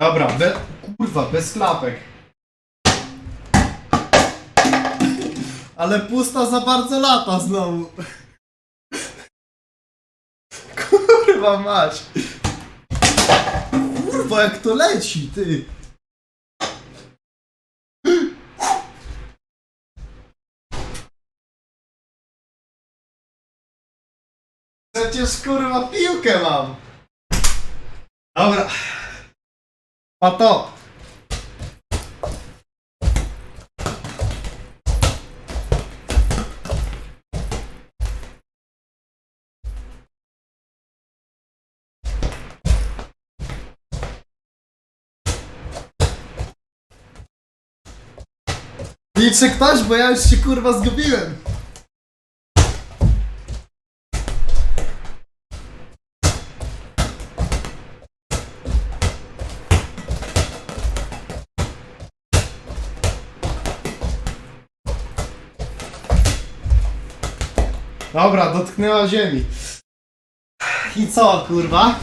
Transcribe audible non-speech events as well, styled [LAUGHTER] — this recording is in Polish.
Dobra, be, kurwa, bez klapek. Ale pusta za bardzo lata znowu. [LAUGHS] Kurwa mać. Kurwa jak to leci, ty. Przecież kurwa piłkę mam. Dobra. A to. Liczy ktoś, bo ja już się kurwa zgubiłem. Dobra, dotknęła ziemi. I co, kurwa?